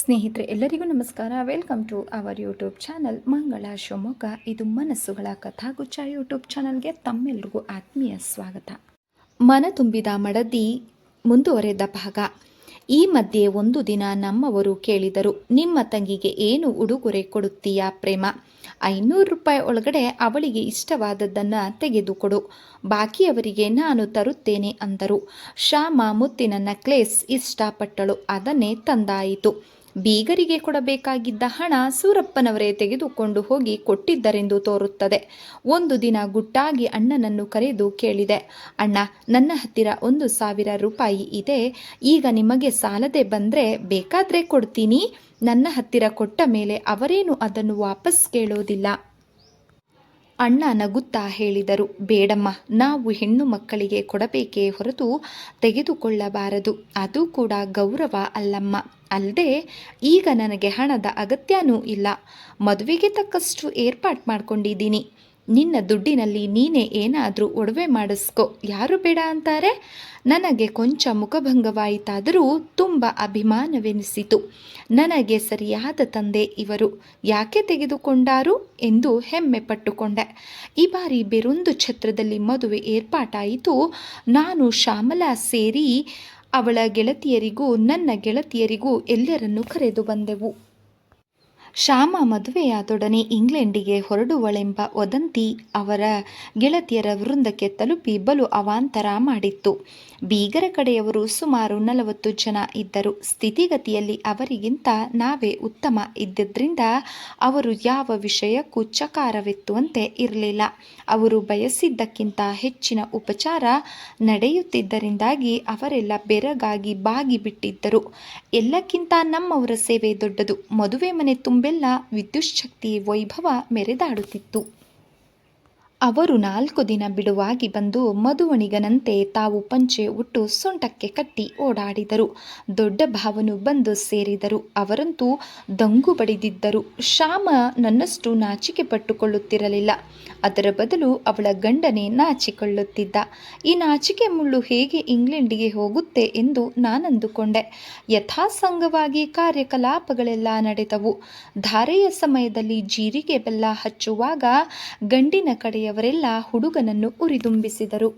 ಸ್ನೇಹಿತರೆ, ಎಲ್ಲರಿಗೂ ನಮಸ್ಕಾರ. Welcome to our YouTube channel Mangala Shivamogga. ಇದು ಮನಸ್ಸುಗಳ ಕಥಾಗುಚ್ಚ ಯೂಟ್ಯೂಬ್ ಚಾನಲ್ಗೆ ತಮ್ಮೆಲ್ಲರಿಗೂ ಆತ್ಮೀಯ ಸ್ವಾಗತ. ಮನ ತುಂಬಿದ ಮಡದಿ ಮುಂದುವರೆದ ಭಾಗ. ಈ ಮಧ್ಯೆ ಒಂದು ದಿನ ನಮ್ಮವರು ಕೇಳಿದರು, ನಿಮ್ಮ ತಂಗಿಗೆ ಏನು ಉಡುಗೊರೆ ಕೊಡುತ್ತೀಯಾ ಪ್ರೇಮ? ಐನೂರು ರೂಪಾಯಿ ಒಳಗಡೆ ಅವಳಿಗೆ ಇಷ್ಟವಾದದ್ದನ್ನು ತೆಗೆದುಕೊಡು. ಬಾಕಿಯವರಿಗೆ ನಾನು ತರುತ್ತೇನೆ ಅಂದರು. ಶ್ಯಾಮ ಮುತ್ತಿನ ನಕ್ಲೇಸ್ ಇಷ್ಟಪಟ್ಟಳು, ಅದನ್ನೇ ತಂದಾಯಿತು. ಬೀಗರಿಗೆ ಕೊಡಬೇಕಾಗಿದ್ದ ಹಣ ಸೂರಪ್ಪನವರೇ ತೆಗೆದುಕೊಂಡು ಹೋಗಿ ಕೊಟ್ಟಿದ್ದರೆಂದು ತೋರುತ್ತದೆ. ಒಂದು ದಿನ ಗುಟ್ಟಾಗಿ ಅಣ್ಣನನ್ನು ಕರೆದು ಕೇಳಿದೆ, ಅಣ್ಣ, ನನ್ನ ಹತ್ತಿರ ಒಂದು ಸಾವಿರ ರೂಪಾಯಿ ಇದೆ. ಈಗ ನಿಮಗೆ ಸಾಲದೆ ಬಂದರೆ ಬೇಕಾದರೆ ಕೊಡ್ತೀನಿ. ನನ್ನ ಹತ್ತಿರ ಕೊಟ್ಟ ಮೇಲೆ ಅವರೇನು ಅದನ್ನು ವಾಪಸ್ ಕೇಳೋದಿಲ್ಲ. ಅಣ್ಣ ನಗುತ್ತಾ ಹೇಳಿದರು, ಬೇಡಮ್ಮ, ನಾವು ಹೆಣ್ಣು ಮಕ್ಕಳಿಗೆ ಕೊಡಬೇಕೇ ಹೊರತು ತೆಗೆದುಕೊಳ್ಳಬಾರದು. ಅದು ಕೂಡ ಗೌರವ ಅಲ್ಲಮ್ಮ. ಅಲ್ಲದೆ, ಈಗ ನನಗೆ ಹಣದ ಅಗತ್ಯನೂ ಇಲ್ಲ. ಮದುವೆಗೆ ತಕ್ಕಷ್ಟು ಏರ್ಪಾಟ್ ಮಾಡ್ಕೊಂಡಿದ್ದೀನಿ. ನಿನ್ನ ದುಡ್ಡಿನಲ್ಲಿ ನೀನೇ ಏನಾದರೂ ಒಡವೆ ಮಾಡಿಸ್ಕೊ. ಯಾರು ಬೇಡ ಅಂತಾರೆ? ನನಗೆ ಕೊಂಚ ಮುಖಭಂಗವಾಯಿತಾದರೂ ತುಂಬ ಅಭಿಮಾನವೆನಿಸಿತು. ನನಗೆ ಸರಿಯಾದ ತಂದೆ ಇವರು. ಯಾಕೆ ತೆಗೆದುಕೊಂಡಾರು? ಎಂದು ಹೆಮ್ಮೆ ಪಟ್ಟುಕೊಂಡೆ. ಈ ಬಾರಿ ಬೇರೊಂದು ಛತ್ರದಲ್ಲಿ ಮದುವೆ ಏರ್ಪಾಟಾಯಿತು. ನಾನು ಶ್ಯಾಮಲಾ ಸೇರಿ ಅವಳ ಗೆಳತಿಯರಿಗೂ ನನ್ನ ಗೆಳತಿಯರಿಗೂ ಎಲ್ಲರನ್ನೂ ಕರೆದು ಬಂದೆವು. ಶ್ಯಾಮ ಮದುವೆಯಾದೊಡನೆ ಇಂಗ್ಲೆಂಡಿಗೆ ಹೊರಡುವಳೆಂಬ ವದಂತಿ ಅವರ ಗೆಳತಿಯರ ವೃಂದಕ್ಕೆ ತಲುಪಿ ಬಲು ಅವಾಂತರ ಮಾಡಿತ್ತು. ಬೀಗರ ಕಡೆಯವರು ಸುಮಾರು ನಲವತ್ತು ಜನ ಇದ್ದರು. ಸ್ಥಿತಿಗತಿಯಲ್ಲಿ ಅವರಿಗಿಂತ ನಾವೇ ಉತ್ತಮ ಇದ್ದಿದ್ದರಿಂದ ಅವರು ಯಾವ ವಿಷಯಕ್ಕೂ ಚಕಾರವೆತ್ತುವಂತೆ ಇರಲಿಲ್ಲ. ಅವರು ಬಯಸಿದ್ದಕ್ಕಿಂತ ಹೆಚ್ಚಿನ ಉಪಚಾರ ನಡೆಯುತ್ತಿದ್ದರಿಂದಾಗಿ ಅವರೆಲ್ಲ ಬೆರಗಾಗಿ ಬಾಗಿ ಬಿಟ್ಟಿದ್ದರು ಎಲ್ಲಕ್ಕಿಂತ ನಮ್ಮವರ ಸೇವೆ ದೊಡ್ಡದು. ಮದುವೆ ಮನೆ ತುಂಬೆಲ್ಲ ವಿದ್ಯುಚ್ಛಕ್ತಿ ವೈಭವ ಮೆರೆದಾಡುತ್ತಿತ್ತು. ಅವರು ನಾಲ್ಕು ದಿನ ಬಿಡುವಾಗಿ ಬಂದು ಮಧುವಣಿಗನಂತೆ ತಾವು ಪಂಚೆ ಉಟ್ಟು ಸೊಂಟಕ್ಕೆ ಕಟ್ಟಿ ಓಡಾಡಿದರು. ದೊಡ್ಡ ಭಾವನು ಬಂದು ಸೇರಿದರು. ಅವರಂತೂ ದಂಗು ಬಡಿದಿದ್ದರು. ಶ್ಯಾಮ ನನ್ನಷ್ಟು ನಾಚಿಕೆ ಪಟ್ಟುಕೊಳ್ಳುತ್ತಿರಲಿಲ್ಲ. ಅದರ ಬದಲು ಅವಳ ಗಂಡನೇ ನಾಚಿಕೊಳ್ಳುತ್ತಿದ್ದ. ಈ ನಾಚಿಕೆ ಮುಳ್ಳು ಹೇಗೆ ಇಂಗ್ಲೆಂಡಿಗೆ ಹೋಗುತ್ತೆ ಎಂದು ನಾನಂದುಕೊಂಡೆ. ಯಥಾಸಂಗವಾಗಿ ಕಾರ್ಯಕಲಾಪಗಳೆಲ್ಲ ನಡೆದವು. ಧಾರೆಯ ಸಮಯದಲ್ಲಿ ಜೀರಿಗೆ ಬೆಲ್ಲ ಹಚ್ಚುವಾಗ ಗಂಡಿನ ಕಡೆಯವರೆಲ್ಲ ಹುಡುಗನನ್ನು ಉರಿದುಂಬಿಸಿದರು.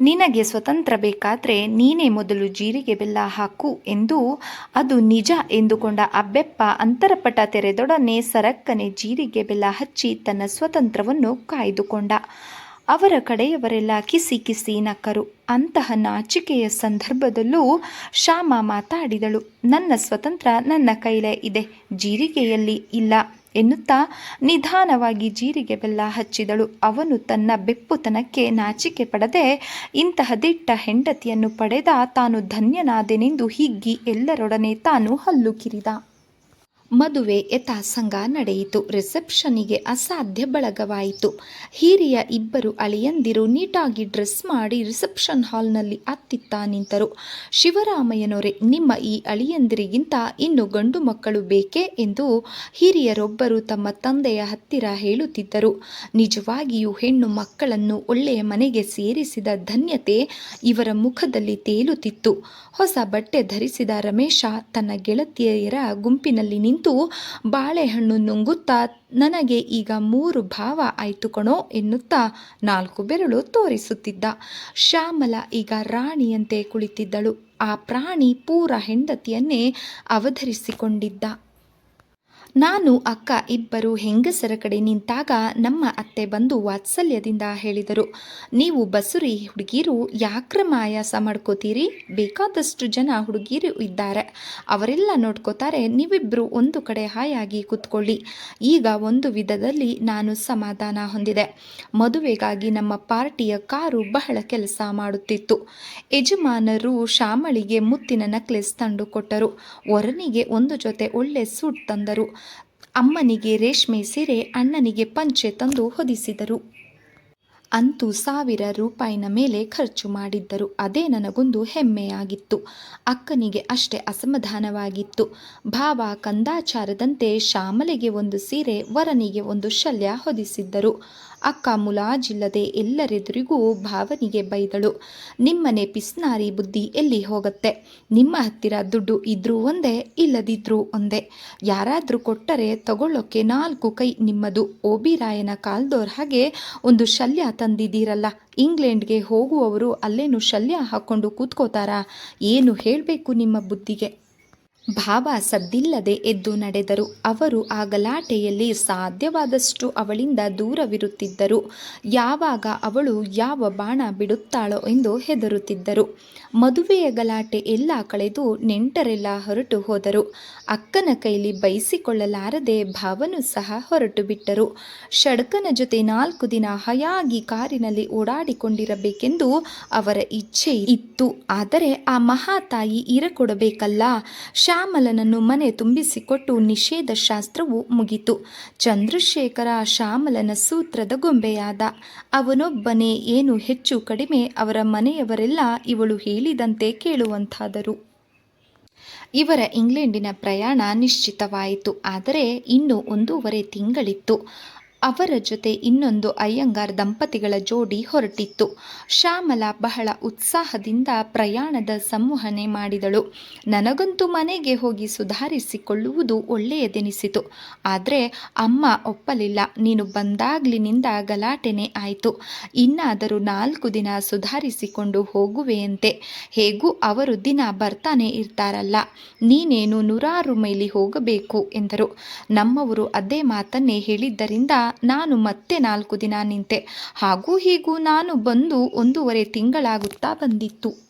ನಿನಗೆ ಸ್ವತಂತ್ರ ಬೇಕಾದರೆ ನೀನೇ ಮೊದಲು ಜೀರಿಗೆ ಬೆಲ್ಲ ಹಾಕು ಎಂದು ಅದು ನಿಜ ಎಂದುಕೊಂಡ ಅಬ್ಬೆಪ್ಪ ಅಂತರಪಟ ತೆರೆದೊಡನೆ ಸರಕ್ಕನೆ ಜೀರಿಗೆ ಬೆಲ್ಲ ಹಚ್ಚಿ ತನ್ನ ಸ್ವತಂತ್ರವನ್ನು ಕಾಯ್ದುಕೊಂಡ. ಅವರ ಕಡೆಯವರೆಲ್ಲ ಕಿಸಿ ಕಿಸಿ ನಕ್ಕರು. ಅಂತಹ ನಾಚಿಕೆಯ ಸಂದರ್ಭದಲ್ಲೂ ಶ್ಯಾಮ ಮಾತಾಡಿದಳು. ನನ್ನ ಸ್ವತಂತ್ರ ನನ್ನ ಕೈಲೇ ಇದೆ, ಜೀರಿಗೆಯಲ್ಲಿ ಇಲ್ಲ. ಎನ್ನುತ್ತಾ ನಿಧಾನವಾಗಿ ಜೀರಿಗೆ ಬೆಲ್ಲ ಹಚ್ಚಿದಳು. ಅವನು ತನ್ನ ಬೆಪ್ಪುತನಕ್ಕೆ ನಾಚಿಕೆ ಪಡದೆ ಇಂತಹ ದಿಟ್ಟ ಹೆಂಡತಿಯನ್ನು ಪಡೆದ ತಾನು ಧನ್ಯನಾದೆನೆಂದು ಹಿಗ್ಗಿ ಎಲ್ಲರೊಡನೆ ತಾನು ಹಲ್ಲು ಕಿರಿದ. ಮದುವೆ ಯಥಾಸಂಗ ನಡೆಯಿತು. ರಿಸೆಪ್ಷನಿಗೆ ಅಸಾಧ್ಯ ಬಳಗವಾಯಿತು. ಹಿರಿಯ ಇಬ್ಬರು ಅಳಿಯಂದಿರು ನೀಟಾಗಿ ಡ್ರೆಸ್ ಮಾಡಿ ರಿಸೆಪ್ಷನ್ ಹಾಲ್ನಲ್ಲಿ ಅತ್ತಿತ್ತ ನಿಂತರು. ಶಿವರಾಮಯ್ಯನವರೇ, ನಿಮ್ಮ ಈ ಅಳಿಯಂದಿರಿಗಿಂತ ಇನ್ನು ಗಂಡು ಮಕ್ಕಳು ಬೇಕೇ ಎಂದು ಹಿರಿಯರೊಬ್ಬರು ತಮ್ಮ ತಂದೆಯ ಹತ್ತಿರ ಹೇಳುತ್ತಿದ್ದರು. ನಿಜವಾಗಿಯೂ ಹೆಣ್ಣು ಮಕ್ಕಳನ್ನು ಒಳ್ಳೆಯ ಮನೆಗೆ ಸೇರಿಸಿದ ಧನ್ಯತೆ ಇವರ ಮುಖದಲ್ಲಿ ತೇಲುತ್ತಿತ್ತು. ಹೊಸ ಬಟ್ಟೆ ಧರಿಸಿದ ರಮೇಶ ತನ್ನ ಗೆಳತಿಯರ ಗುಂಪಿನಲ್ಲಿ ನಿಂತು ಬಾಳೆಹಣ್ಣು ನುಂಗುತ್ತಾ ನನಗೆ ಈಗ ಮೂರು ಭಾವ ಆಯ್ತು ಕಣೋ ಎನ್ನುತ್ತಾ ನಾಲ್ಕು ಬೆರಳು ತೋರಿಸುತ್ತಿದ್ದ. ಶ್ಯಾಮಲ ಈಗ ರಾಣಿಯಂತೆ ಕುಳಿತಿದ್ದಳು. ಆ ಪ್ರಾಣಿ ಪೂರ ಹೆಂಡತಿಯನ್ನೇ ಅವಧರಿಸಿಕೊಂಡಿದ್ದ. ನಾನು ಅಕ್ಕ ಇಬ್ಬರು ಹೆಂಗಸರ ಕಡೆ ನಿಂತಾಗ ನಮ್ಮ ಅತ್ತೆ ಬಂದು ವಾತ್ಸಲ್ಯದಿಂದ ಹೇಳಿದರು, ನೀವು ಬಸುರಿ ಹುಡುಗಿರು ಯಾಕ್ರ ಆಯಾಸ ಮಾಡ್ಕೋತೀರಿ? ಬೇಕಾದಷ್ಟು ಜನ ಹುಡುಗಿರು ಇದ್ದಾರೆ. ಅವರೆಲ್ಲ ನೋಡ್ಕೋತಾರೆ ನೀವಿಬ್ಬರು ಒಂದು ಕಡೆ ಹಾಯಾಗಿ ಕೂತ್ಕೊಳ್ಳಿ. ಈಗ ಒಂದು ವಿಧದಲ್ಲಿ ನಾನು ಸಮಾಧಾನ ಹೊಂದಿದೆ. ಮದುವೆಗಾಗಿ ನಮ್ಮ ಪಾರ್ಟಿಯ ಕಾರು ಬಹಳ ಕೆಲಸ ಮಾಡುತ್ತಿತ್ತು. ಯಜಮಾನರು ಶ್ಯಾಮಳಿಗೆ ಮುತ್ತಿನ ನಕ್ಲೆಸ್ ತಂದು ಕೊಟ್ಟರು. ವರನಿಗೆ ಒಂದು ಜೊತೆ ಒಳ್ಳೆ ಸೂಟ್ ತಂದರು. ಅಮ್ಮನಿಗೆ ರೇಷ್ಮೆ ಸೀರೆ, ಅಣ್ಣನಿಗೆ ಪಂಚೆ ತಂದು ಹೊದಿಸಿದರು. ಅಂತೂ ಸಾವಿರ ರೂಪಾಯಿನ ಮೇಲೆ ಖರ್ಚು ಮಾಡಿದ್ದರು. ಅದೇ ನನಗೊಂದು ಹೆಮ್ಮೆಯಾಗಿತ್ತು. ಅಕ್ಕನಿಗೆ ಅಷ್ಟೇ ಅಸಮಾಧಾನವಾಗಿತ್ತು. ಭಾವ ಕಂದಾಚಾರದಂತೆ ಶ್ಯಾಮಲೆಗೆ ಒಂದು ಸೀರೆ, ವರನಿಗೆ ಒಂದು ಶಲ್ಯ ಹೊದಿಸಿದ್ದರು. ಅಕ್ಕ ಮುಲಾಜಿಲ್ಲದೆ ಎಲ್ಲರೆದುರಿಗೂ ಭಾವನಿಗೆ ಬೈದಳು. ನಿಮ್ಮನೆ ಪಿಸ್ನಾರಿ ಬುದ್ಧಿ ಎಲ್ಲಿ ಹೋಗುತ್ತೆ? ನಿಮ್ಮ ಹತ್ತಿರ ದುಡ್ಡು ಇದ್ರೂ ಒಂದೇ, ಇಲ್ಲದಿದ್ರೂ ಒಂದೇ. ಯಾರಾದರೂ ಕೊಟ್ಟರೆ ತಗೊಳ್ಳೋಕ್ಕೆ ನಾಲ್ಕು ಕೈ ನಿಮ್ಮದು. ಓಬಿರಾಯನ ಕಾಲ್ದೋರ್ ಹಾಗೆ ಒಂದು ಶಲ್ಯ ತಂದಿದ್ದೀರಲ್ಲ. ಇಂಗ್ಲೆಂಡ್ಗೆ ಹೋಗುವವರು ಅಲ್ಲೇನು ಶಲ್ಯ ಹಾಕ್ಕೊಂಡು ಕೂತ್ಕೋತಾರಾ? ಏನು ಹೇಳಬೇಕು ನಿಮ್ಮ ಬುದ್ಧಿಗೆ? ಭಾವ ಸದ್ದಿಲ್ಲದೆ ಎದ್ದು ನಡೆದರು. ಅವರು ಆ ಗಲಾಟೆಯಲ್ಲಿ ಸಾಧ್ಯವಾದಷ್ಟು ಅವಳಿಂದ ದೂರವಿರುತ್ತಿದ್ದರು. ಯಾವಾಗ ಅವಳು ಯಾವ ಬಾಣ ಬಿಡುತ್ತಾಳೋ ಎಂದು ಹೆದರುತ್ತಿದ್ದರು. ಮದುವೆಯ ಗಲಾಟೆ ಎಲ್ಲ ಕಳೆದು ನೆಂಟರೆಲ್ಲ ಹೊರಟು ಹೋದರು. ಅಕ್ಕನ ಕೈಲಿ ಬಯಸಿಕೊಳ್ಳಲಾರದೆ ಭಾವನು ಸಹ ಹೊರಟು ಬಿಟ್ಟರು. ಷಡ್ಕನ ಜೊತೆ ನಾಲ್ಕು ದಿನ ಹಯಾಗಿ ಕಾರಿನಲ್ಲಿ ಓಡಾಡಿಕೊಂಡಿರಬೇಕೆಂದು ಅವರ ಇಚ್ಛೆ ಇತ್ತು. ಆದರೆ ಆ ಮಹಾತಾಯಿ ಇರಕೊಡಬೇಕಲ್ಲ. ಶ್ಯಾಮಲನನ್ನು ಮನೆ ತುಂಬಿಸಿಕೊಟ್ಟು ನಿಷೇಧ ಶಾಸ್ತ್ರವು ಮುಗಿತು. ಚಂದ್ರಶೇಖರ ಶ್ಯಾಮಲನ ಸೂತ್ರದ ಗೊಂಬೆಯಾದ ಅವನೊಬ್ಬನೇ ಏನು ಹೆಚ್ಚು ಕಡಿಮೆ ಅವರ ಮನೆಯವರೆಲ್ಲ ಇವಳು ಹೇಳಿದಂತೆ ಕೇಳುವಂತಾದರು. ಇವರ ಇಂಗ್ಲೆಂಡಿನ ಪ್ರಯಾಣ ನಿಶ್ಚಿತವಾಯಿತು. ಆದರೆ ಇನ್ನೂ ಒಂದೂವರೆ ತಿಂಗಳಿತ್ತು. ಅವರ ಜೊತೆ ಇನ್ನೊಂದು ಅಯ್ಯಂಗಾರ್ ದಂಪತಿಗಳ ಜೋಡಿ ಹೊರಟಿತ್ತು. ಶ್ಯಾಮಲ ಬಹಳ ಉತ್ಸಾಹದಿಂದ ಪ್ರಯಾಣದ ಸಂವಹನೆ ಮಾಡಿದಳು. ನನಗಂತೂ ಮನೆಗೆ ಹೋಗಿ ಸುಧಾರಿಸಿಕೊಳ್ಳುವುದು ಒಳ್ಳೆಯದೆನಿಸಿತು. ಆದರೆ ಅಮ್ಮ ಒಪ್ಪಲಿಲ್ಲ. ನೀನು ಬಂದಾಗ್ಲಿನಿಂದ ಗಲಾಟೆನೇ ಆಯಿತು. ಇನ್ನಾದರೂ ನಾಲ್ಕು ದಿನ ಸುಧಾರಿಸಿಕೊಂಡು ಹೋಗುವೆಯಂತೆ. ಹೇಗೂ ಅವರು ದಿನ ಬರ್ತಾನೆ ಇರ್ತಾರಲ್ಲ. ನೀನೇನು ನೂರಾರು ಮೈಲಿ ಹೋಗಬೇಕು ಎಂದರು. ನಮ್ಮವರು ಅದೇ ಮಾತನ್ನೇ ಹೇಳಿದ್ದರಿಂದ ನಾನು ಮತ್ತೆ ನಾಲ್ಕು ದಿನ ನಿಂತೆ. ಹಾಗೂ ಹೀಗೂ ನಾನು ಬಂದು ಒಂದೂವರೆ ತಿಂಗಳಾಗುತ್ತಾ ಬಂದಿತ್ತು.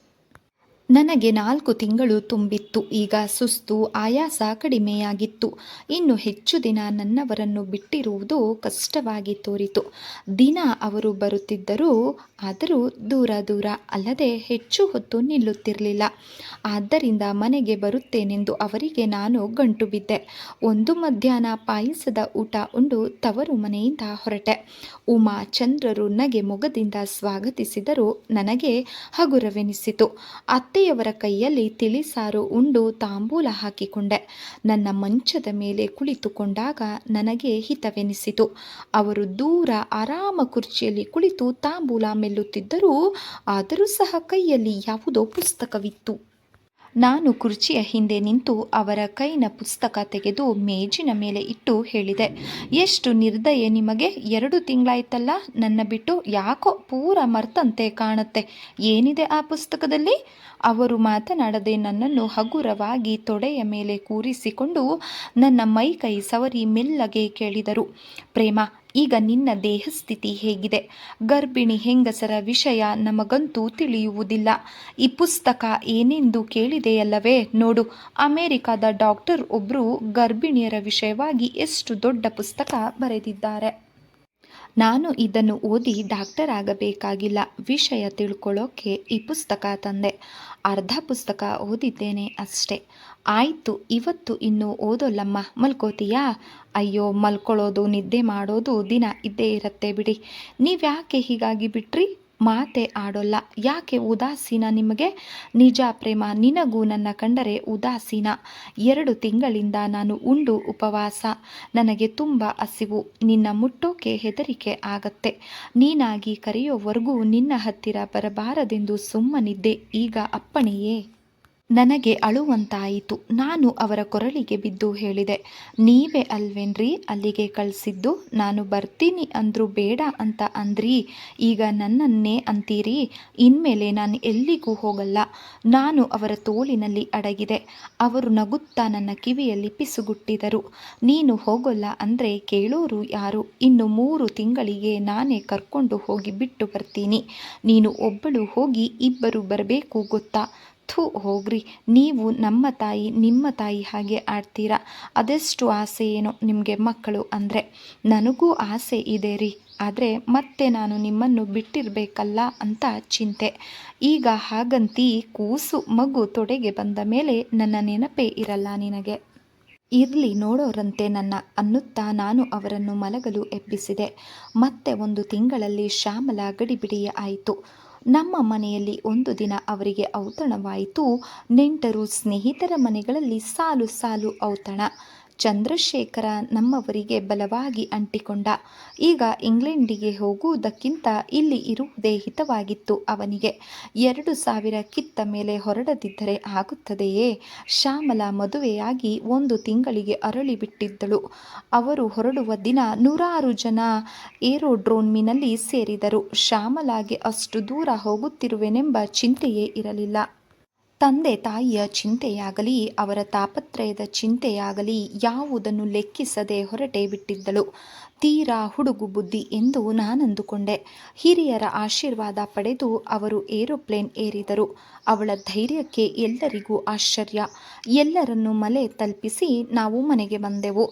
ನನಗೆ ನಾಲ್ಕು ತಿಂಗಳು ತುಂಬಿತ್ತು. ಈಗ ಸುಸ್ತು, ಆಯಾಸ ಕಡಿಮೆಯಾಗಿತ್ತು. ಇನ್ನು ಹೆಚ್ಚು ದಿನ ನನ್ನವರನ್ನು ಬಿಟ್ಟಿರುವುದು ಕಷ್ಟವಾಗಿ ತೋರಿತು. ದಿನ ಅವರು ಬರುತ್ತಿದ್ದರೂ ಆದರೂ ದೂರ ದೂರ ಅಲ್ಲದೆ ಹೆಚ್ಚು ಹೊತ್ತು ನಿಲ್ಲುತ್ತಿರಲಿಲ್ಲ. ಆದ್ದರಿಂದ ಮನೆಗೆ ಬರುತ್ತೇನೆಂದು ಅವರಿಗೆ ನಾನು ಗಂಟು ಬಿದ್ದೆ. ಒಂದು ಮಧ್ಯಾಹ್ನ ಪಾಯಸದ ಊಟ ಉಂಡು ತವರು ಮನೆಯಿಂದ ಹೊರಟೆ. ಉಮಾ ಚಂದ್ರರು ನಗೆ ಮೊಗದಿಂದ ಸ್ವಾಗತಿಸಿದರೂ. ನನಗೆ ಹಗುರವೆನಿಸಿತು. ಅತ್ತೆಯವರ ಕೈಯಲ್ಲಿ ತಿಳಿಸಾರು ಉಂಡು ತಾಂಬೂಲ ಹಾಕಿಕೊಂಡೆ. ನನ್ನ ಮಂಚದ ಮೇಲೆ ಕುಳಿತುಕೊಂಡಾಗ ನನಗೆ ಹಿತವೆನಿಸಿತು. ಅವರು ದೂರ ಆರಾಮ ಕುರ್ಚಿಯಲ್ಲಿ ಕುಳಿತು ತಾಂಬೂಲ ಮೆಲ್ಲುತ್ತಿದ್ದರೂ ಆದರೂ ಸಹ ಕೈಯಲ್ಲಿ ಯಾವುದೋ ಪುಸ್ತಕವಿತ್ತು. ನಾನು ಕುರ್ಚಿಯ ಹಿಂದೆ ನಿಂತು ಅವರ ಕೈನ ಪುಸ್ತಕ ತೆಗೆದು ಮೇಜಿನ ಮೇಲೆ ಇಟ್ಟು ಹೇಳಿದೆ, ಎಷ್ಟು ನಿರ್ದಯ ನಿಮಗೆ! ಎರಡು ತಿಂಗಳಾಯ್ತಲ್ಲ, ನನ್ನ ಬಿಟ್ಟು ಯಾಕೋ ಪೂರ ಮರ್ತಂತೆ ಕಾಣುತ್ತೆ. ಏನಿದೆ ಆ ಪುಸ್ತಕದಲ್ಲಿ? ಅವರು ಮಾತನಾಡದೆ ನನ್ನನ್ನು ಹಗುರವಾಗಿ ತೊಡೆಯ ಮೇಲೆ ಕೂರಿಸಿಕೊಂಡು ನನ್ನ ಮೈ ಕೈ ಸವರಿ ಮೆಲ್ಲಗೆ ಕೇಳಿದರು. ಪ್ರೇಮ ಈಗ ನಿನ್ನ ದೇಹಸ್ಥಿತಿ ಹೇಗಿದೆ? ಗರ್ಭಿಣಿ ಹೆಂಗಸರ ವಿಷಯ ನಮಗಂತೂ ತಿಳಿಯುವುದಿಲ್ಲ. ಈ ಪುಸ್ತಕ ಏನೆಂದು ಕೇಳಿದೆಯಲ್ಲವೇ? ನೋಡು, ಅಮೆರಿಕದ ಡಾಕ್ಟರ್ ಒಬ್ಬರು ಗರ್ಭಿಣಿಯರ ವಿಷಯವಾಗಿ ಎಷ್ಟು ದೊಡ್ಡ ಪುಸ್ತಕ ಬರೆದಿದ್ದಾರೆ. ನಾನು ಇದನ್ನು ಓದಿ ಡಾಕ್ಟರ್ ಆಗಬೇಕಾಗಿಲ್ಲ. ವಿಷಯ ತಿಳ್ಕೊಳ್ಳೋಕೆ ಈ ಪುಸ್ತಕ ತಂದೆ. ಅರ್ಧ ಪುಸ್ತಕ ಓದಿದ್ದೇನೆ ಅಷ್ಟೇ. ಆಯಿತು, ಇವತ್ತು ಇನ್ನು ಓದೋಲ್ಲಮ್ಮ ಮಲ್ಕೋತೀಯಾ? ಅಯ್ಯೋ, ಮಲ್ಕೊಳ್ಳೋದು, ನಿದ್ದೆ ಮಾಡೋದು ದಿನ ಇದ್ದೇ ಇರತ್ತೆ ಬಿಡಿ. ನೀವ್ಯಾಕೆ ಹೀಗಾಗಿ ಬಿಟ್ರಿ? ಮಾತೆ ಆಡೋಲ್ಲ. ಯಾಕೆ ಉದಾಸೀನ ನಿಮಗೆ? ನಿಜ ಪ್ರೇಮ, ನಿನಗೂ ನನ್ನ ಕಂಡರೆ ಉದಾಸೀನ. ಎರಡು ತಿಂಗಳಿಂದ ನಾನು ಉಂಡು ಉಪವಾಸ. ನನಗೆ ತುಂಬ ಹಸಿವು. ನಿನ್ನ ಮುಟ್ಟೋಕೆ ಹೆದರಿಕೆ ಆಗತ್ತೆ. ನೀನಾಗಿ ಕರೆಯೋವರೆಗೂ ನಿನ್ನ ಹತ್ತಿರ ಬರಬಾರದೆಂದು ಸುಮ್ಮನಿದ್ದೆ. ಈಗ ಅಪ್ಪಣೆಯೇ? ನನಗೆ ಅಳುವಂತಾಯಿತು. ನಾನು ಅವರ ಕೊರಳಿಗೆ ಬಿದ್ದು ಹೇಳಿದೆ, ನೀವೇ ಅಲ್ವೇನ್ರಿ? ಅಲ್ಲಿಗೆ ಕಳಿಸಿದ್ದು? ನಾನು ಬರ್ತೀನಿ ಅಂದರೂ ಬೇಡ ಅಂತ ಅಂದ್ರಿ. ಈಗ ನನ್ನನ್ನೇ ಅಂತೀರಿ? ಇನ್ಮೇಲೆ ನಾನು ಎಲ್ಲಿಗೂ ಹೋಗಲ್ಲ. ನಾನು ಅವರ ತೋಳಿನಲ್ಲಿ ಅಡಗಿದೆ. ಅವರು ನಗುತ್ತಾ ನನ್ನ ಕಿವಿಯಲ್ಲಿ ಪಿಸುಗುಟ್ಟಿದರು. ನೀನು ಹೋಗೋಲ್ಲ ಅಂದರೆ ಕೇಳೋರು ಯಾರು? ಇನ್ನು ಮೂರು ತಿಂಗಳಿಗೆ ನಾನೇ ಕರ್ಕೊಂಡು ಹೋಗಿ ಬಿಟ್ಟು ಬರ್ತೀನಿ. ನೀನು ಒಬ್ಬಳು ಹೋಗಿ ಇಬ್ಬರು ಬರಬೇಕು ಗೊತ್ತಾ? ಥೂ ಹೋಗ್ರಿ. ನೀವು ನಮ್ಮ ತಾಯಿ, ನಿಮ್ಮ ತಾಯಿ ಹಾಗೆ ಆಡ್ತೀರಾ? ಅದೆಷ್ಟು ಆಸೆ ಏನೋ ನಿಮಗೆ ಮಕ್ಕಳು ಅಂದರೆ? ನನಗೂ ಆಸೆ ಇದೆ ರೀ. ಆದರೆ ಮತ್ತೆ ನಾನು ನಿಮ್ಮನ್ನು ಬಿಟ್ಟಿರಬೇಕಲ್ಲ ಅಂತ ಚಿಂತೆ. ಈಗ ಹಾಗಂತಿ ಕೂಸು ಮಗು ತೊಡೆಗೆ ಬಂದ ಮೇಲೆ ನನ್ನ ನೆನಪೇ ಇರಲ್ಲ ನಿನಗೆ. ಇರಲಿ ನೋಡೋರಂತೆ ನನ್ನ ಅನ್ನುತ್ತಾ ನಾನು ಅವರನ್ನು ಮಲಗಲು ಎಬ್ಬಿಸಿದೆ. ಮತ್ತೆ ಒಂದು ತಿಂಗಳಲ್ಲಿ ಶ್ಯಾಮಲ ಗಡಿಬಿಡಿಯ ಆಯಿತು. ನಮ್ಮ ಮನೆಯಲ್ಲಿ ಒಂದು ದಿನ ಅವರಿಗೆ ಔತಣವಾಯಿತು. ನೆಂಟರು ಸ್ನೇಹಿತರ ಮನೆಗಳಲ್ಲಿ ಸಾಲು ಸಾಲು ಔತಣ. ಚಂದ್ರಶೇಖರ ನಮ್ಮವರಿಗೆ ಬಲವಾಗಿ ಅಂಟಿಕೊಂಡ. ಈಗ ಇಂಗ್ಲೆಂಡಿಗೆ ಹೋಗುವುದಕ್ಕಿಂತ ಇಲ್ಲಿ ಇರುವುದೇ ಹಿತವಾಗಿತ್ತು ಅವನಿಗೆ. ಎರಡು ಸಾವಿರ ಕಿತ್ತ ಮೇಲೆ ಹೊರಡದಿದ್ದರೆ ಆಗುತ್ತದೆಯೇ? ಶ್ಯಾಮಲ ಮದುವೆಯಾಗಿ ಒಂದು ತಿಂಗಳಿಗೆ ಅರಳಿ ಬಿಟ್ಟಿದ್ದಳು. ಅವರು ಹೊರಡುವ ದಿನ ನೂರಾರು ಜನ ಏರೋಡ್ರೋನ್ಮಿನಲ್ಲಿ ಸೇರಿದರು. ಶ್ಯಾಮಲಾಗೆ ಅಷ್ಟು ದೂರ ಹೋಗುತ್ತಿರುವೆನೆಂಬ ಚಿಂತೆಯೇ ಇರಲಿಲ್ಲ. ತಂದೆ ತಾಯಿಯ ಚಿಂತೆಯಾಗಲಿ, ಅವರ ತಾಪತ್ರಯದ ಚಿಂತೆಯಾಗಲಿ ಯಾವುದನ್ನು ಲೆಕ್ಕಿಸದೆ ಹೊರಟೇ ಬಿಟ್ಟಿದ್ದಳು. ತೀರಾ ಹುಡುಗು ಬುದ್ಧಿ ಎಂದು ನಾನಂದುಕೊಂಡೆ. ಹಿರಿಯರ ಆಶೀರ್ವಾದ ಪಡೆದು ಅವರು ಏರೋಪ್ಲೇನ್ ಏರಿದರು. ಅವಳ ಧೈರ್ಯಕ್ಕೆ ಎಲ್ಲರಿಗೂ ಆಶ್ಚರ್ಯ. ಎಲ್ಲರನ್ನೂ ಮಲೆ ತಲುಪಿಸಿ ನಾವು ಮನೆಗೆ ಬಂದೆವು.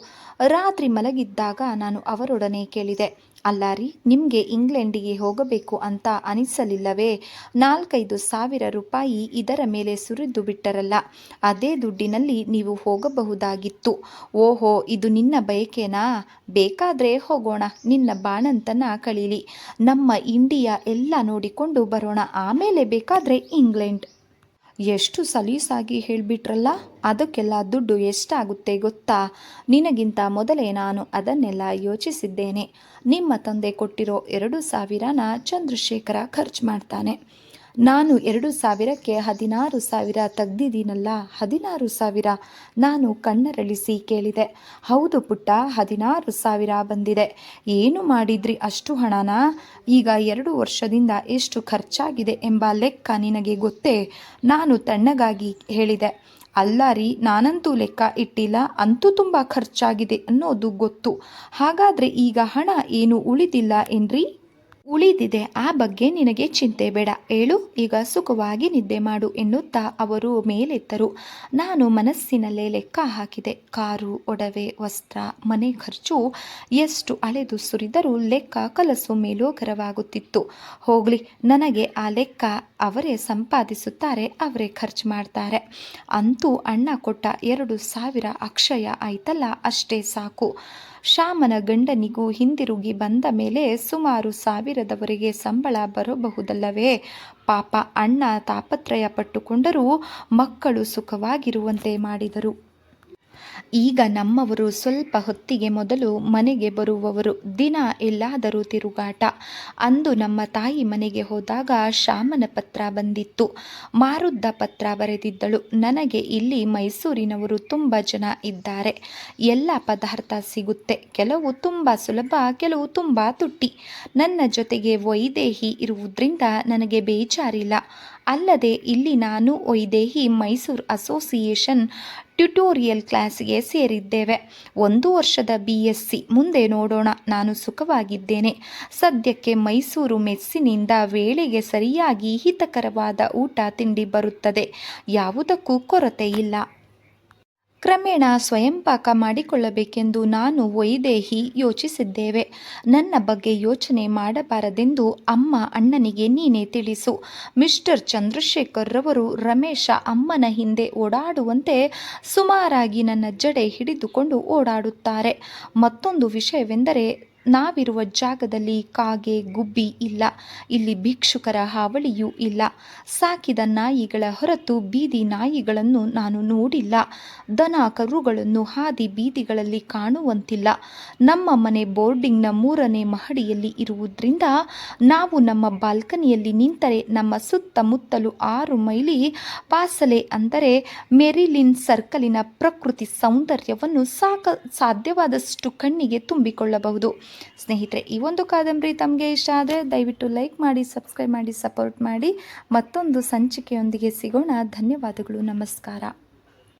ರಾತ್ರಿ ಮಲಗಿದ್ದಾಗ ನಾನು ಅವರೊಡನೆ ಕೇಳಿದೆ. ಅಲ್ಲ ರೀ, ನಿಮಗೆ ಇಂಗ್ಲೆಂಡಿಗೆ ಹೋಗಬೇಕು ಅಂತ ಅನಿಸಲಿಲ್ಲವೇ? ನಾಲ್ಕೈದು ಸಾವಿರ ರೂಪಾಯಿ ಇದರ ಮೇಲೆ ಸುರಿದು ಬಿಟ್ಟರಲ್ಲ, ಅದೇ ದುಡ್ಡಿನಲ್ಲಿ ನೀವು ಹೋಗಬಹುದಾಗಿತ್ತು. ಓಹೋ, ಇದು ನಿನ್ನ ಬಯಕೆನಾ? ಬೇಕಾದರೆ ಹೋಗೋಣ, ನಿನ್ನ ಬಾಣಂತನ ಕಳೀಲಿ. ನಮ್ಮ ಇಂಡಿಯಾ ಎಲ್ಲ ನೋಡಿಕೊಂಡು ಬರೋಣ, ಆಮೇಲೆ ಬೇಕಾದರೆ ಇಂಗ್ಲೆಂಡ್. ಎಷ್ಟು ಸಲೀಸಾಗಿ ಹೇಳಿಬಿಟ್ರಲ್ಲ? ಅದಕ್ಕೆಲ್ಲ ದುಡ್ಡು ಎಷ್ಟಾಗುತ್ತೆ ಗೊತ್ತಾ? ನಿನಗಿಂತ ಮೊದಲೇ ನಾನು ಅದನ್ನೆಲ್ಲ ಯೋಚಿಸಿದ್ದೇನೆ. ನಿಮ್ಮ ತಂದೆ ಕೊಟ್ಟಿರೋ ಎರಡು ಸಾವಿರನ ಚಂದ್ರಶೇಖರ ಖರ್ಚು ಮಾಡ್ತಾನೆ. ನಾನು ಎರಡು ಸಾವಿರಕ್ಕೆ ಹದಿನಾರು ಸಾವಿರ ತೆಗ್ದಿದ್ದೀನಲ್ಲ, ಹದಿನಾರು ಸಾವಿರ ನಾನು ಕಣ್ಣರಳಿಸಿ ಕೇಳಿದೆ. ಹೌದು ಪುಟ್ಟ, ಹದಿನಾರು ಸಾವಿರ ಬಂದಿದೆ. ಏನು ಮಾಡಿದ್ರಿ ಅಷ್ಟು ಹಣನ? ಈಗ ಎರಡು ವರ್ಷದಿಂದ ಎಷ್ಟು ಖರ್ಚಾಗಿದೆ ಎಂಬ ಲೆಕ್ಕ ನಿನಗೆ ಗೊತ್ತೇ? ನಾನು ತಣ್ಣಗಾಗಿ ಹೇಳಿದೆ. ಅಲ್ಲ ರೀ, ನಾನಂತೂ ಲೆಕ್ಕ ಇಟ್ಟಿಲ್ಲ, ಅಂತೂ ತುಂಬ ಖರ್ಚಾಗಿದೆ ಅನ್ನೋದು ಗೊತ್ತು. ಹಾಗಾದರೆ ಈಗ ಹಣ ಏನು ಉಳಿದಿಲ್ಲ ಏನ್ರಿ? ಉಳಿದಿದೆ, ಆ ಬಗ್ಗೆ ನಿನಗೆ ಚಿಂತೆ ಬೇಡ. ಏಳು, ಈಗ ಸುಖವಾಗಿ ನಿದ್ದೆ ಮಾಡು ಎನ್ನುತ್ತಾ ಅವರು ಮೇಲೆತ್ತರು. ನಾನು ಮನಸ್ಸಿನಲ್ಲೇ ಲೆಕ್ಕ ಹಾಕಿದೆ. ಕಾರು, ಒಡವೆ, ವಸ್ತ್ರ, ಮನೆ ಖರ್ಚು ಎಷ್ಟು ಅಳೆದು ಸುರಿದರೂ ಲೆಕ್ಕ ಕಲಸು ಮೇಲೋಗರವಾಗುತ್ತಿತ್ತು. ಹೋಗಲಿ, ನನಗೆ ಆ ಲೆಕ್ಕ ಅವರೇ ಸಂಪಾದಿಸುತ್ತಾರೆ, ಅವರೇ ಖರ್ಚು ಮಾಡ್ತಾರೆ. ಅಂತೂ ಅಣ್ಣ ಕೊಟ್ಟ ಎರಡು ಸಾವಿರ ಅಕ್ಷಯ ಆಯ್ತಲ್ಲ, ಅಷ್ಟೇ ಸಾಕು. ಶ್ಯಾಮನ ಗಂಡನಿಗೂ ಹಿಂದಿರುಗಿ ಬಂದ ಮೇಲೆ ಸುಮಾರು ಸಾವಿರದವರೆಗೆ ಸಂಬಳ ಬರಬಹುದಲ್ಲವೇ? ಪಾಪ ಅಣ್ಣ ತಾಪತ್ರಯ ಪಟ್ಟುಕೊಂಡರೂ ಮಕ್ಕಳು ಸುಖವಾಗಿರುವಂತೆ ಮಾಡಿದರು. ಈಗ ನಮ್ಮವರು ಸ್ವಲ್ಪ ಹೊತ್ತಿಗೆ ಮೊದಲು ಮನೆಗೆ ಬರುವವರು. ದಿನ ಎಲ್ಲಾದರೂ ತಿರುಗಾಟ. ಅಂದು ನಮ್ಮ ತಾಯಿ ಮನೆಗೆ ಹೋದಾಗ ಶಾಮನ ಪತ್ರ ಬಂದಿತ್ತು. ಮಾರುದ್ದ ಪತ್ರ ಬರೆದಿದ್ದಳು. ನನಗೆ ಇಲ್ಲಿ ಮೈಸೂರಿನವರು ತುಂಬ ಜನ ಇದ್ದಾರೆ. ಎಲ್ಲ ಪದಾರ್ಥ ಸಿಗುತ್ತೆ. ಕೆಲವು ತುಂಬ ಸುಲಭ, ಕೆಲವು ತುಂಬ ತುಟ್ಟಿ. ನನ್ನ ಜೊತೆಗೆ ವೈದೇಹಿ ಇರುವುದರಿಂದ ನನಗೆ ಬೇಜಾರಿಲ್ಲ. ಅಲ್ಲದೆ ಇಲ್ಲಿ ನಾನು ವೈದೇಹಿ ಮೈಸೂರು ಅಸೋಸಿಯೇಷನ್ ಟ್ಯುಟೋರಿಯಲ್ ಕ್ಲಾಸ್ಗೆ ಸೇರಿದ್ದೇವೆ. ಒಂದು ವರ್ಷದ ಬಿ ಎಸ್ ಸಿ ಮುಂದೆ ನೋಡೋಣ. ನಾನು ಸುಖವಾಗಿದ್ದೇನೆ. ಸದ್ಯಕ್ಕೆ ಮೈಸೂರು ಮೆಸ್ಸಿನಿಂದ ವೇಳೆಗೆ ಸರಿಯಾಗಿ ಹಿತಕರವಾದ ಊಟ ತಿಂಡಿ ಬರುತ್ತದೆ. ಯಾವುದಕ್ಕೂ ಕೊರತೆ ಇಲ್ಲ. ಕ್ರಮೇಣ ಸ್ವಯಂ ಪಾಕ ಮಾಡಿಕೊಳ್ಳಬೇಕೆಂದು ನಾನು ವೈದೇಹಿ ಯೋಚಿಸಿದ್ದೇವೆ. ನನ್ನ ಬಗ್ಗೆ ಯೋಚನೆ ಮಾಡಬಾರದೆಂದು ಅಮ್ಮ ಅಣ್ಣನಿಗೆ ನೀನೇ ತಿಳಿಸು. ಮಿಸ್ಟರ್ ಚಂದ್ರಶೇಖರ್ ರವರು ರಮೇಶ ಅಮ್ಮನ ಹಿಂದೆ ಓಡಾಡುವಂತೆ ಸುಮಾರಾಗಿ ನನ್ನ ಜಡೆ ಹಿಡಿದುಕೊಂಡು ಓಡಾಡುತ್ತಾರೆ. ಮತ್ತೊಂದು ವಿಷಯವೆಂದರೆ ನಾವಿರುವ ಜಾಗದಲ್ಲಿ ಕಾಗೆ, ಗುಬ್ಬಿ ಇಲ್ಲ. ಇಲ್ಲಿ ಭಿಕ್ಷುಕರ ಹಾವಳಿಯೂ ಇಲ್ಲ. ಸಾಕಿದ ನಾಯಿಗಳ ಹೊರತು ಬೀದಿ ನಾಯಿಗಳನ್ನು ನಾನು ನೋಡಿಲ್ಲ. ದನ ಕರುಗಳನ್ನು ಹಾದಿ ಬೀದಿಗಳಲ್ಲಿ ಕಾಣುವಂತಿಲ್ಲ. ನಮ್ಮ ಮನೆ ಬೋರ್ಡಿಂಗ್ನ ಮೂರನೇ ಮಹಡಿಯಲ್ಲಿ ಇರುವುದರಿಂದ ನಾವು ನಮ್ಮ ಬಾಲ್ಕನಿಯಲ್ಲಿ ನಿಂತರೆ ನಮ್ಮ ಸುತ್ತಮುತ್ತಲು ಆರು ಮೈಲಿ ಪಾಸಲೆ ಅಂದರೆ ಮೆರಿಲಿನ್ ಸರ್ಕಲಿನ ಪ್ರಕೃತಿ ಸೌಂದರ್ಯವನ್ನು ಸಾಕ, ಸಾಧ್ಯವಾದಷ್ಟು ಕಣ್ಣಿಗೆ ತುಂಬಿಕೊಳ್ಳಬಹುದು. ಸ್ನೇಹಿತರೆ, ಈ ಒಂದು ಕಾದಂಬರಿ ತಮಗೆ ಇಷ್ಟ ಆದರೆ ದಯವಿಟ್ಟು ಲೈಕ್ ಮಾಡಿ, ಸಬ್ಸ್ಕ್ರೈಬ್ ಮಾಡಿ, ಸಪೋರ್ಟ್ ಮಾಡಿ. ಮತ್ತೊಂದು ಸಂಚಿಕೆಯೊಂದಿಗೆ ಸಿಗೋಣ. ಧನ್ಯವಾದಗಳು. ನಮಸ್ಕಾರ.